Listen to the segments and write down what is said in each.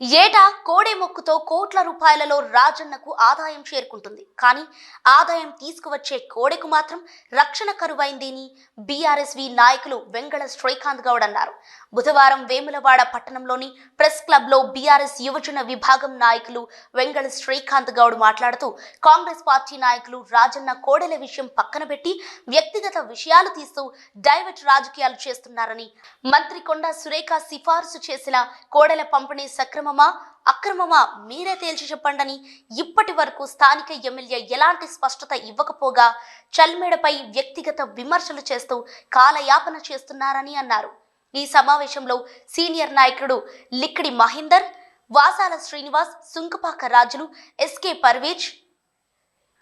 ఏటా కోడే మొక్కుతో కోట్ల రూపాయలలో రాజన్నకు ఆదాయం చేరుకుంటుంది. కానీ ఆదాయం తీసుకువచ్చే కోడెకు మాత్రం రక్షణ కరువైందని బీఆర్ఎస్వి నాయకులు వెంగళ శ్రీకాంత్ గౌడ్ అన్నారు. బుధవారం వేములవాడ పట్టణంలోని ప్రెస్ క్లబ్లో బీఆర్ఎస్ యువజన విభాగం నాయకులు వెంగళ శ్రీకాంత్ గౌడ్ మాట్లాడుతూ కాంగ్రెస్ పార్టీ నాయకులు రాజన్న కోడెల విషయం పక్కన పెట్టి వ్యక్తిగత విషయాలు తీస్తూ డైవర్ట్ రాజకీయాలు చేస్తున్నారని మంత్రి కొండా సురేఖ సిఫార్సు చేసిన కోడెల పంపిణీ సక్రమ అక్రమమా? మీరే తేల్చి చెప్పండని ఇప్పటి వరకు స్థానిక ఎమ్మెల్యే ఎలాంటి స్పష్టత ఇవ్వకపోగా చల్మేడపై వ్యక్తిగత విమర్శలు చేస్తూ కాలయాపన చేస్తున్నారని అన్నారు. ఈ సమావేశంలో సీనియర్ నాయకుడు లిక్కిడి మహేందర్ వాసాల శ్రీనివాస్ సుంకపాక రాజులు ఎస్కే పర్వేజ్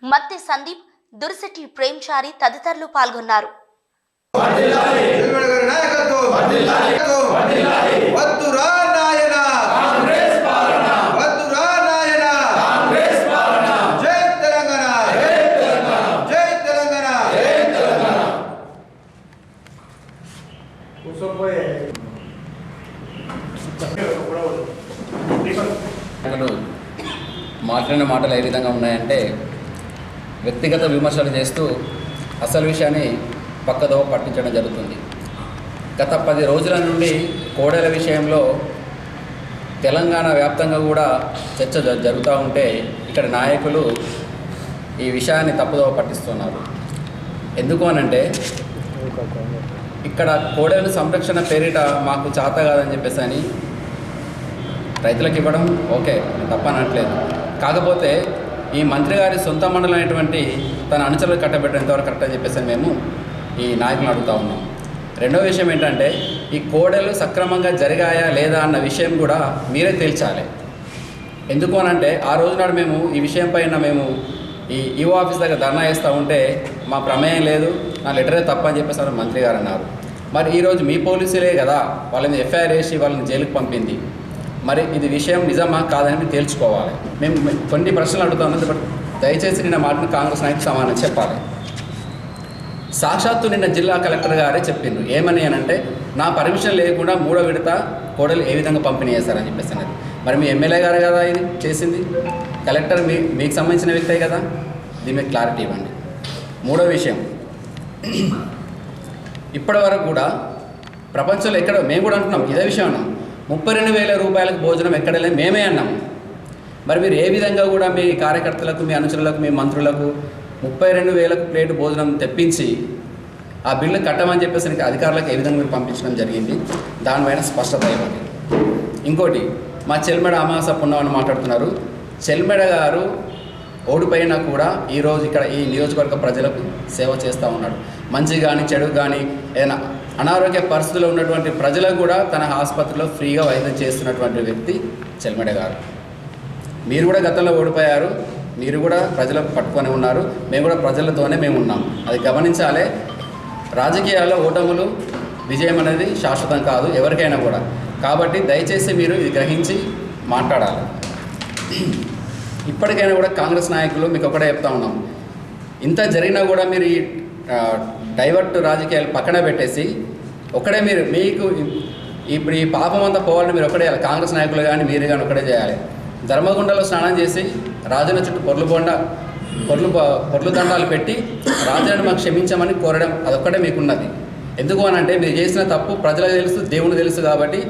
మత్తి సందీప్ దుర్శెట్టి ప్రేమ్చారి తదితరులు పాల్గొన్నారు. మాట్లాడిన మాటలు ఏ విధంగా ఉన్నాయంటే వ్యక్తిగత విమర్శలు చేస్తూ అసలు విషయాన్ని పక్కదో పట్టించడం జరుగుతుంది. గత పది రోజుల నుండి కోడెల విషయంలో తెలంగాణ వ్యాప్తంగా కూడా చర్చ జ- జరుగుతూ ఉంటే ఇక్కడ నాయకులు ఈ విషయాన్ని తప్పుదో పట్టిస్తున్నారు. ఎందుకు అనంటే ఇక్కడ కోడెల సంరక్షణ పేరిట మాకు చేత కాదని చెప్పేసి అని రైతులకు ఇవ్వడం ఓకే తప్పనట్లేదు కాకపోతే ఈ మంత్రి గారి సొంత మండలం అనేటువంటి తన అనుచరులు కట్టబెట్టేంతవరకు కరెక్ట్ అని చెప్పేసి మేము ఈ నాయకులను అడుగుతా ఉన్నాం. రెండో విషయం ఏంటంటే ఈ కోడలు సక్రమంగా జరిగాయా లేదా అన్న విషయం కూడా మీరే తేల్చాలి. ఎందుకు అనంటే ఆ రోజు నాడు మేము ఈ విషయం పైన మేము ఈ ఈఓ ఆఫీస్ దగ్గర ధర్నా చేస్తూ ఉంటే మా ప్రమేయం లేదు నా లెటరే తప్పని చెప్పేసారు చెప్పేసి అన్నారు మంత్రి గారు అన్నారు. మరి ఈరోజు మీ పోలీసులే కదా వాళ్ళని ఎఫ్ఐఆర్ వేసి వాళ్ళని జైలుకి పంపింది. మరి ఇది విషయం నిజమా కాదని తేల్చుకోవాలి. మేము కొన్ని ప్రశ్నలు అడుగుతాం బట్ దయచేసి నిన్న మాటను కాంగ్రెస్ నాయకులు సమానం చెప్పాలి. సాక్షాత్తు నిన్న జిల్లా కలెక్టర్ గారే చెప్పిండ్రు. ఏమని అని అంటే నా పర్మిషన్ లేకుండా మూడో విడత కోడలు ఏ విధంగా పంపిణీ చేశారని చెప్పేసి అన్నది. మరి మీ ఎమ్మెల్యే గారు కదా ఇది చేసింది? కలెక్టర్ మీ మీకు సంబంధించిన వ్యక్తే కదా? దీని మీద క్లారిటీ ఇవ్వండి. మూడో విషయం. ఇప్పటి వరకు కూడా ప్రపంచంలో ఎక్కడ మేము కూడా అంటున్నాం ఇదే విషయం అన్నాం. ముప్పై రెండు వేల రూపాయలకు భోజనం ఎక్కడ లేదు మేమే అన్నాం. మరి మీరు ఏ విధంగా కూడా మీ కార్యకర్తలకు మీ అనుచరులకు మీ మంత్రులకు ముప్పై రెండు వేలకు ప్లేట్ భోజనం తెప్పించి ఆ బిల్లు కట్టమని చెప్పేసి అధికారులకు ఏ విధంగా మీరు పంపించడం జరిగింది? దానిపైన స్పష్టత ఇవ్వండి. ఇంకోటి మా చెల్మెడ అమాస పున్నమని మాట్లాడుతున్నారు. చెల్మెడ గారు ఓడిపోయినా కూడా ఈరోజు ఇక్కడ ఈ నియోజకవర్గ ప్రజలకు సేవ చేస్తూ ఉన్నాడు. మంచి కానీ చెడు కానీ ఏదైనా అనారోగ్య పరిస్థితుల్లో ఉన్నటువంటి ప్రజలకు కూడా తన ఆసుపత్రిలో ఫ్రీగా వైద్యం చేస్తున్నటువంటి వ్యక్తి చెల్మెడ గారు. మీరు కూడా గతంలో ఓడిపోయారు. మీరు కూడా ప్రజలకు పట్టుకొని ఉన్నారు. మేము కూడా ప్రజలతోనే మేము ఉన్నాం. అది గమనించాలి. రాజకీయాల్లో ఓటములు విజయం అనేది శాశ్వతం కాదు ఎవరికైనా కూడా. కాబట్టి దయచేసి మీరు ఇది గ్రహించి మాట్లాడాలి. ఇప్పటికైనా కూడా కాంగ్రెస్ నాయకులు మీకు ఒకటే చెప్తా ఉన్నాం. ఇంత జరిగినా కూడా మీరు ఈ డైవర్ట్ రాజకీయాలు పక్కన పెట్టేసి ఒకడే మీరు మీకు ఇప్పుడు ఈ పాపం అంతా పోవాలని మీరు ఒకటే కాంగ్రెస్ నాయకులు కానీ మీరు కానీ ఒకటే చేయాలి. ధర్మగుండలో స్నానం చేసి రాజుల చుట్టూ పొర్లు బొండ పొర్లు పొర్లు దండాలు పెట్టి రాజులను మాకు క్షమించమని కోరడం అదొక్కటే మీకున్నది. ఎందుకు అని అంటే మీరు చేసిన తప్పు ప్రజలకు తెలుసు దేవుడు తెలుసు కాబట్టి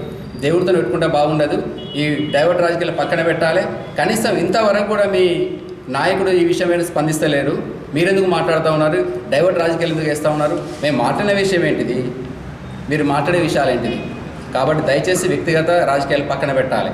దేవుడితో పెట్టుకుంటే బాగుండదు. ఈ డైవర్ట్ రాజకీయాలు పక్కన పెట్టాలి. కనీసం ఇంతవరకు కూడా మీ నాయకుడు ఈ విషయం స్పందిస్తలేరు మీరెందుకు మాట్లాడుతూ ఉన్నారు? డైవర్ట్ రాజకీయాలు ఎందుకు వేస్తూ ఉన్నారు? మేము మాట్లాడిన విషయం ఏంటిది? మీరు మాట్లాడే విషయాలు ఏంటిది? కాబట్టి దయచేసి వ్యక్తిగత రాజకీయాలు పక్కన పెట్టాలి.